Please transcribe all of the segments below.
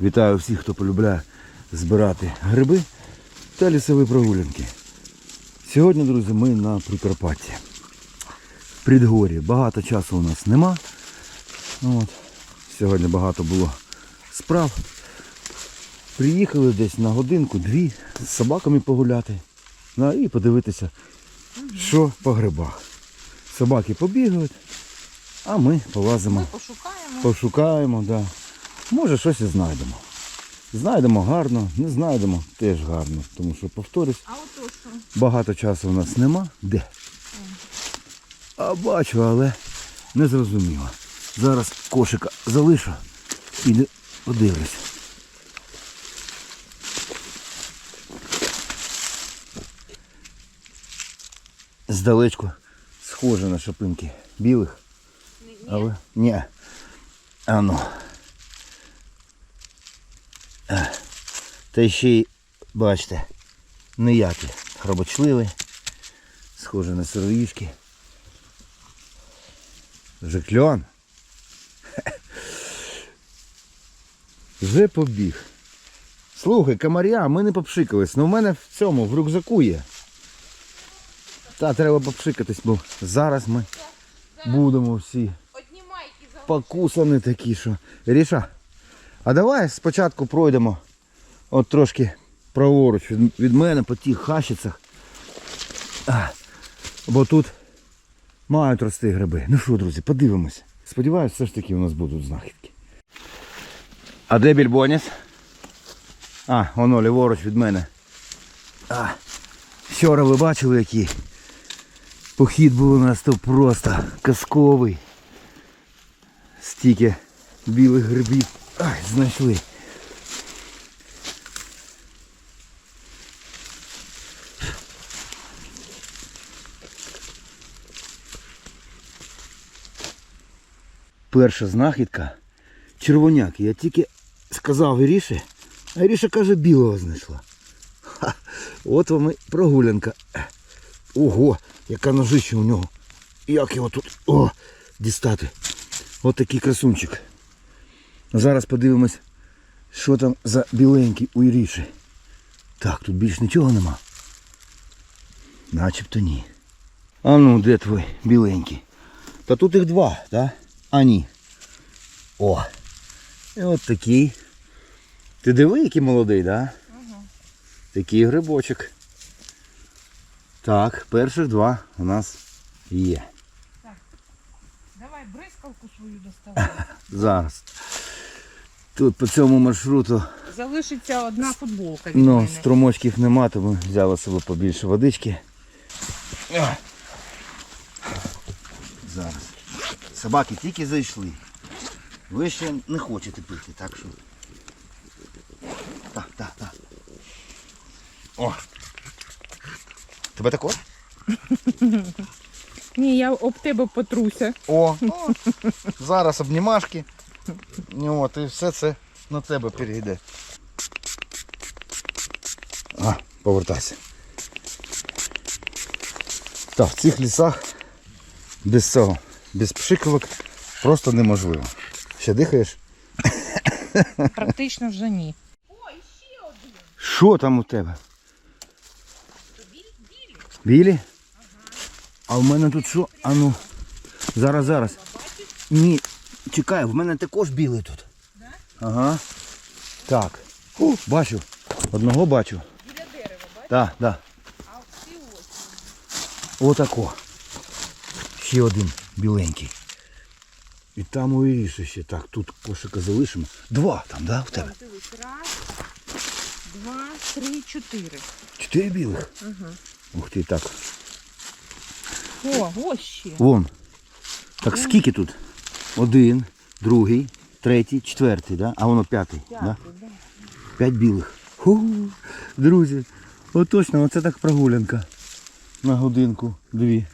Вітаю всіх, хто полюбляє збирати гриби та лісові прогулянки. Сьогодні, друзі, ми на Прикарпатті. В Предгорі. Багато часу у нас нема. От. Сьогодні багато було справ. Приїхали десь на годинку-дві з собаками погуляти. Ну, і подивитися, що по грибах. Собаки побігають, а ми полазимо. Ми Пошукаємо. Пошукаємо, да. Може щось і знайдемо. Знайдемо гарно, не знайдемо теж гарно. Тому що, повторюсь, А ото що? багато часу у нас нема. Де? А бачу, але не зрозуміло. Зараз кошика залишу і не подивлюсь. Здалечку схоже на шипинки білих. Але ні. А ну. А. Та ще й, бачите, ніякі хробочливі, схоже на сироїшки. Вже кльон. Вже побіг. Слухай, комаря, ми не попшикались, але в мене в цьому, в рюкзаку є. Та треба попшикатись, бо зараз ми будемо всі покусані такі, що. Ріша, а давай спочатку пройдемо от трошки праворуч від, від мене по тих хащицях. Бо тут мають рости гриби. Ну що, друзі, подивимось. Сподіваюсь, все ж таки у нас будуть знахідки. А де більбоніс? А, воно ліворуч від мене. А, вчора ви бачили, який похід був у нас то просто казковий. Стільки білих грибів. Ай, знайшли. Перша знахідка. Червоняк. Я тільки сказав Іріші, а Іріша каже, білого знайшла. Ха, от вам і прогулянка. Ого, яка ножище у нього. Як його тут о, дістати. От такий красунчик. Зараз подивимось, що там за біленький у Іріші. Так, тут більш нічого нема. Начебто ні. А ну, де твій біленький? Та тут їх два, так? А ні. О. І от такий. Ти диви, який молодий, так? Да? Такий грибочок. Так, перших два у нас є. Так. Давай бризкалку свою доставай. Зараз. Тут по цьому маршруту Залишиться одна футболка від ну, мене. струмочків нема, тому взяла себе побільше водички. Зараз. Собаки тільки зайшли. Ви ще не хочете пити, так що. Так, так, так. О! Тебе також? Ні, я об тебе потруся. О! О, зараз обнімашки. От, і все це на тебе перейде. А, повертайся. Так, в цих лісах без цього, без пшикавок просто неможливо. Ще дихаєш? Практично вже ні. Ой, ще один. Що там у тебе? Білі? А в мене тут що? А ну. Зараз, зараз. Ні, чекай, в мене також білий тут. Ага. Так. О, бачу. Одного бачу. Біля дерева, бачиш? Так, так. А всі ось. Отако. Ще один біленький. І там у Іріші ще. Так, тут кошика залишимо. Два там, да, в тебе? Дивись, раз, два, три, чотири. Чотири білих. Ух ти, так. О, ось ще. Вон. Так скільки тут? Один, другий, третій, четвертий, да? а воно п'ятий. Да? П'ятий, да. П'ять білих. Ху, друзі, от точно, оце так прогулянка. На годинку, дві.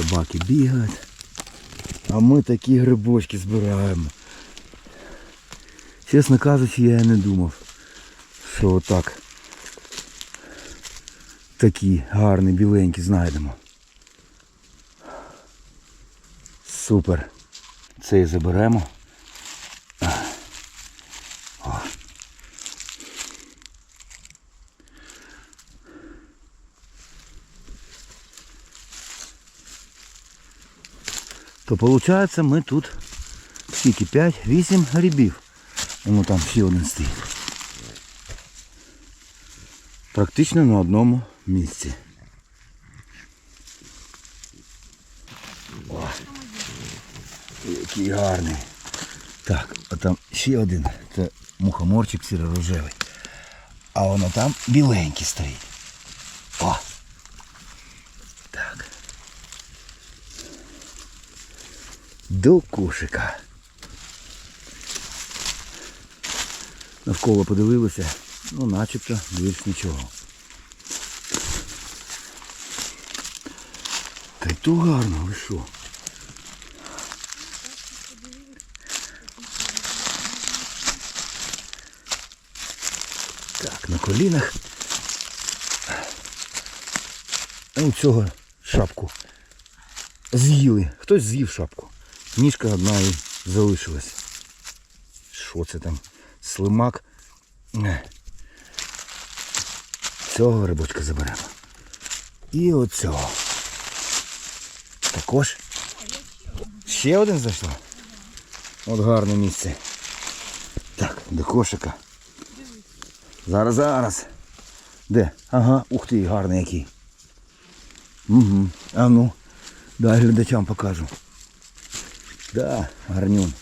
Собаки бігають. А ми такі грибочки збираємо. Чесно кажучи, я не думав, що отак такі гарні біленькі знайдемо. Супер. Цей заберемо. То виходить ми тут скільки? 5-8 грибів. Воно там ще один стоїть. Практично на одному місці. О, який гарний. Так, а там ще один. Це мухоморчик сіро-рожевий. А воно там біленький стоїть. О! Так. До кошика. Навколо подивилися, ну начебто більш нічого. Та й то гарно, ви що? Так, на колінах. У цього шапку. З'їли. Хтось з'їв шапку. Ніжка одна і залишилась. Що це там? Слимак. Цього грибочка заберемо. І оцього. Також. Ще один зайшла. От гарне місце. Так, до кошика. Зараз, зараз. Де? Ага, ух ти, гарний який. Угу. А ну, дай глядачам покажу. Да, гарнюн.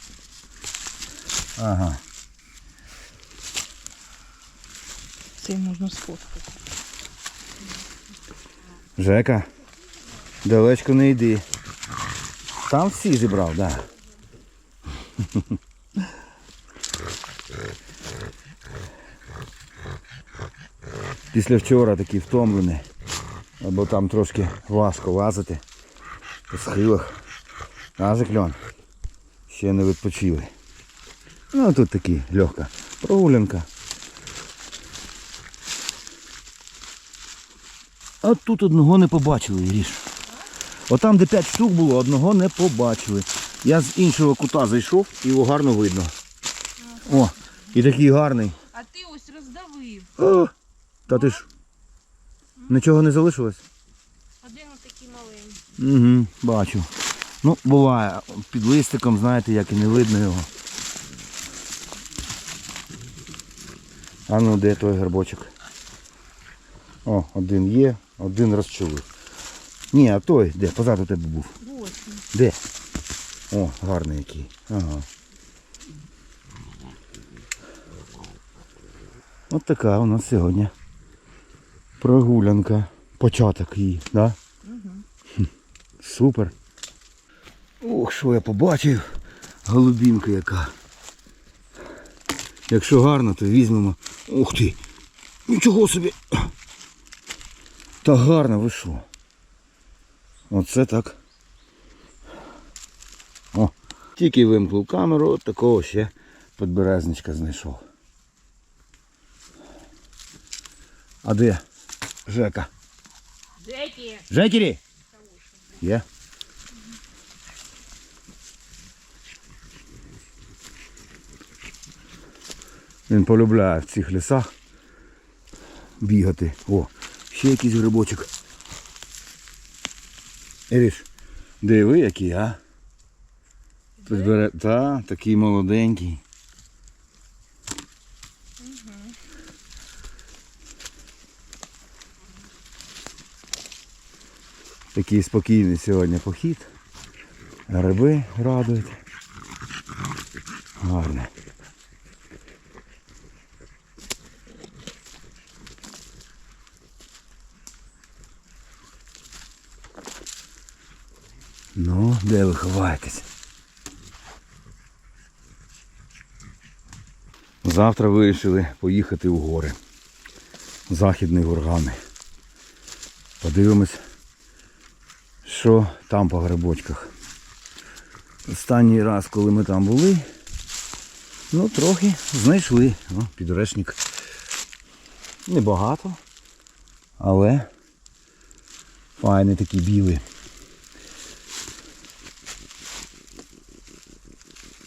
Ага. Це можна сфоткати. Жека, далечко не йди. Там всі зібрав, да. Після вчора такий втомлений. Або там трошки важко лазити по схилах. А закльон. Ще не відпочили. Ну тут такі легка прогулянка. А тут одного не побачили, Іріш. Отам, де 5 штук було, одного не побачили. Я з іншого кута зайшов і його гарно видно. О, і такий гарний. А ти ось роздавив. О, та ти ж. Нічого не залишилось? Один отакий маленький. Угу, бачу. Ну, буває, під листиком, знаєте, як і не видно його. А ну де той грибочок? О, один є, один розчулив. Ні, а той, де? Позаду тебе був. Де? О, гарний який. Ага. От така у нас сьогодні прогулянка. Початок її, да? Хм, Супер. Ох, що я побачив. Голубінка яка. Якщо гарно, то візьмемо. Ух ти! Нічого собі! Та гарно, ви що? Оце так. О, тільки вимкнув камеру, от такого ще підберезничка знайшов. А де? Жека. Деякі. Жекері? Є. Він полюбляє в цих лісах бігати. О, ще якийсь грибочок. Іриш, диви який, а? Тут бере, та, такий молоденький. Такий спокійний сьогодні похід. Гриби радують. Гарно. Ну, де ви ховаєтесь? Завтра вирішили поїхати у гори. Західний Гургани. Подивимось, що там по грибочках. Останній раз, коли ми там були, ну трохи знайшли. О, підрешник. Небагато, але файний такий білий.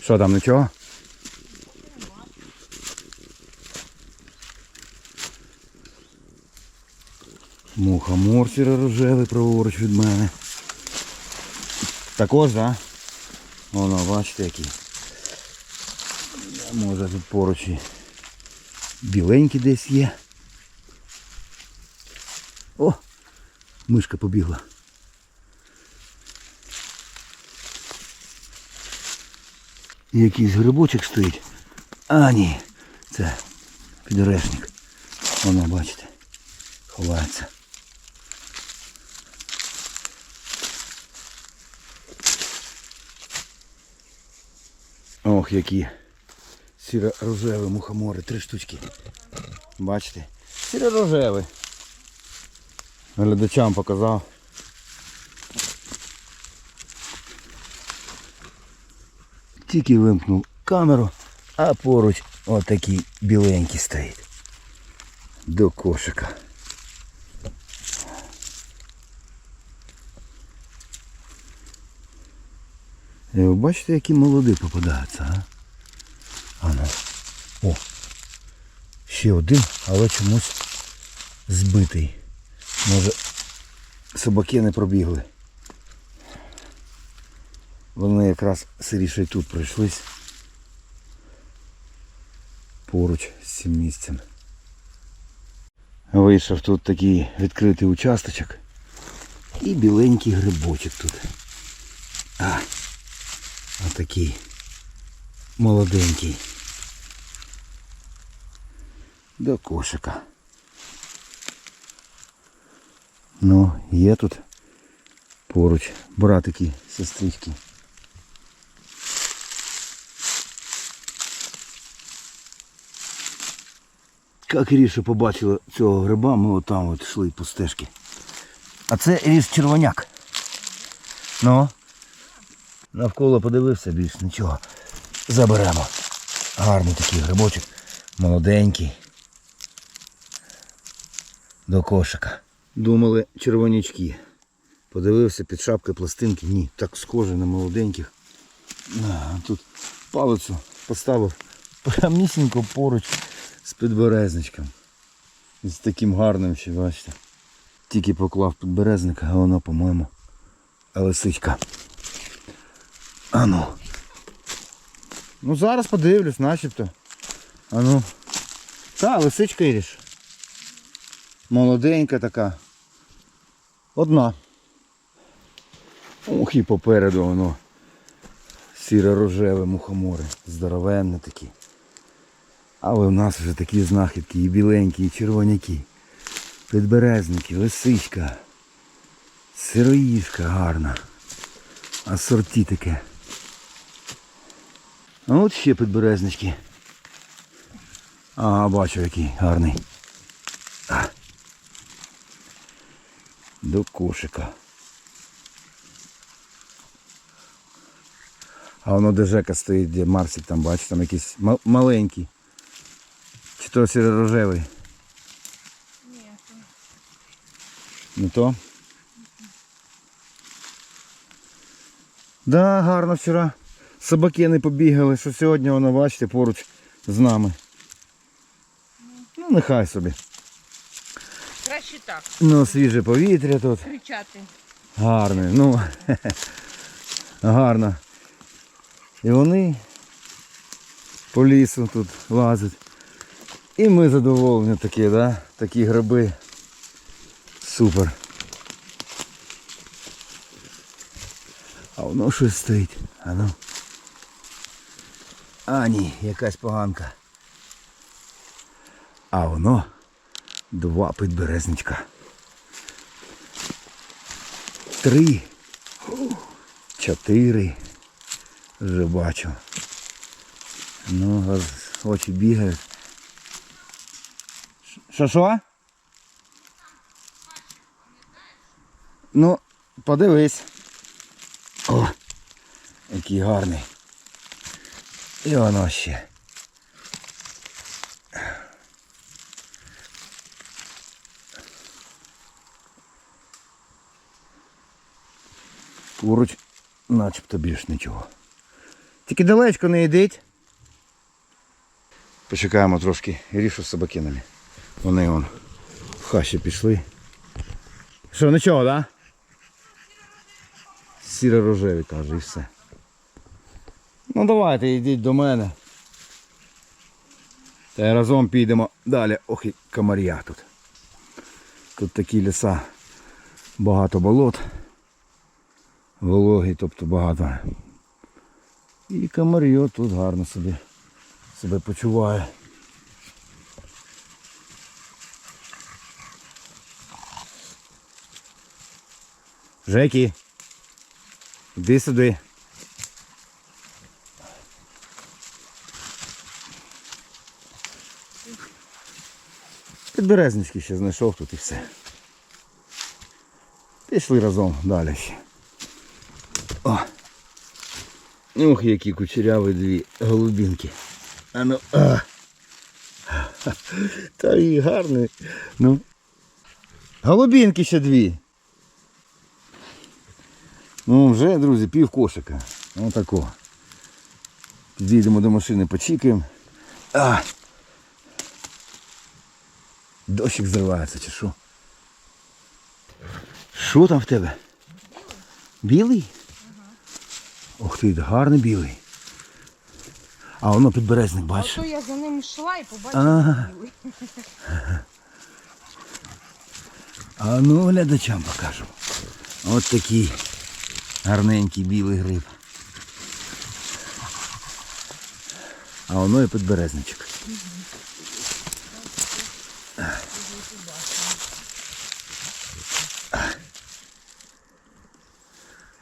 Що там, нічого? Мухомор сіро-рожевий праворуч від мене. Також. Да? Воно, бачите, який. Може тут поруч і біленький десь є. О! Мишка побігла. Якийсь грибочок стоїть. А, ні, це підорешник. Воно, бачите, ховається. Ох, які сіро-рожеві мухомори, три штучки. Бачите? Сіро-рожеві. Глядачам показав. Тільки вимкнув камеру, а поруч отакий біленький стоїть. До кошика. І ви бачите, які молоді попадаються, а? Ано. О. Ще один, але чомусь збитий. Може собаки не пробігли. Вони якраз сиріше тут пройшлись. Поруч з цим місцем. Вийшов тут такий відкритий участочок. І біленький грибочок тут. А, отакий молоденький. До кошика. Ну, є тут поруч братики, сестрички. Як Іріша побачила цього гриба, ми отам от йшли по стежці. А це Іріш червоняк. Ну, навколо подивився більш нічого. Заберемо. Гарний такий грибочок, молоденький. До кошика. Думали червонячки. Подивився під шапкою пластинки. Ні, так схоже на молоденьких. А, тут палицю поставив прямісінько поруч з підберезничком. З таким гарним ще, бачите. Тільки поклав підберезник, а воно, по-моєму, лисичка. А ну. Зараз подивлюсь, начебто. А ну. Та, лисичка Іріш. Молоденька така. Одна. Ох і попереду воно. Сіро-рожеве мухомори. Здоровенне такі. Але в нас вже такі знахідки, і біленькі, і червоняки. Підберезники, лисичка. Сироїшка гарна. А сорті таке. А от ще підберезнички. Ага, бачу який гарний. А. До кошика. А воно де Жека стоїть, де Марсик там, бачиш, там якийсь ма- маленький. То сіро-рожевий? Ні, це Не то? Да, гарно вчора. Собаки не побігали, що сьогодні воно, бачите, поруч з нами. Ну, нехай собі. краще так Ну, свіже повітря тут. кричати. Гарне, ну гарно. І вони по лісу тут лазять. І ми задоволені такі, да? Такі гриби. Супер. А воно щось стоїть. А ну. А ні, якась поганка. А воно два підберезничка. Три. Чотири. Вже бачу. Ну, очі бігають. Що що? Ну, подивись. О, який гарний. І воно ще. Поруч начебто більш нічого. Тільки далечко не йдіть. Почекаємо трошки рішу з собакинами. Вони вон в хащі пішли. Що, нічого? Да? Сіро-рожеві, каже, і все. Ну давайте йдіть до мене. Та разом підемо далі. Ох і комар'я тут. Тут такі ліса. Багато болот. Вологі, тобто багато. І комар'йо тут гарно собі себе почуває. Жекі, іди сюди. Підберезнички ще знайшов тут і все. Пішли разом далі. О. Ух, які кучеряві дві голубінки. А ну. А. Та і гарний. Ну. Голубінки ще дві. Ну, вже, друзі, пів кошика. Отако. Підійдемо до машини, почікаємо. А! Дощик зривається чи що? Що там в тебе? Білий? Ух ти, гарний білий. А воно підберезник, бачиш? А то я за ним йшла і побачила. Ага. білий. А ну глядачам покажу. От такий гарненький білий гриб. А воно і підберезничок.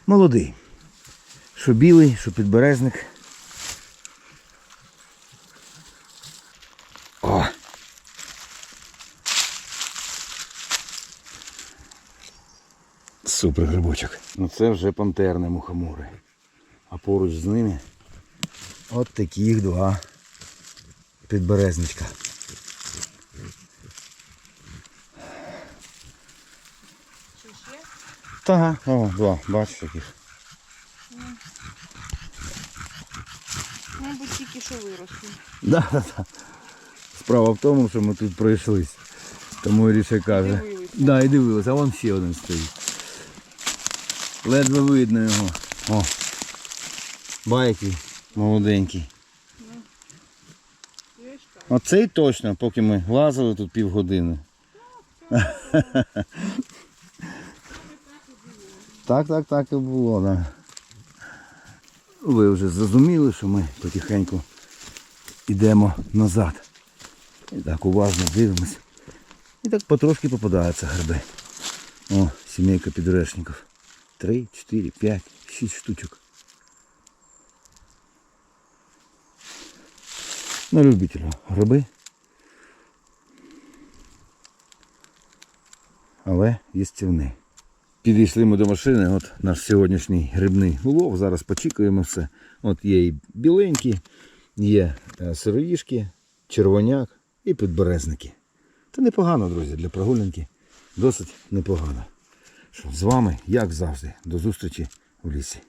Молодий. Що білий, що підберезник. Супер грибочок. Ну це вже пантерне мухомори. А поруч з ними от таких два підберезничка. Чи ще? Та, о, два, бачиш таких. Мабуть, тільки що виросли. Да, да, да. Справа в тому, що ми тут пройшлись. Тому Ріша каже. Дивилися. Да, і дивились, а вон ще один стоїть. Ледве видно його. О. Байкий, молоденький. Оцей точно, поки ми лазили тут півгодини. Так, так, так і було, так. Ви вже зрозуміли, що ми потихеньку йдемо назад. І так уважно дивимось. І так потрошки попадаються гриби. О, сімейка підрешників. Три, чотири, п'ять, шість штучок. На любителя гриби. Але їстівний. Підійшли ми до машини, от наш сьогоднішній грибний улов. Зараз почікаємо все. От є і біленькі, є е, сироїшки, червоняк і підберезники. Це непогано, друзі, для прогулянки. Досить непогано. Що, з вами, як завжди, до зустрічі в лісі.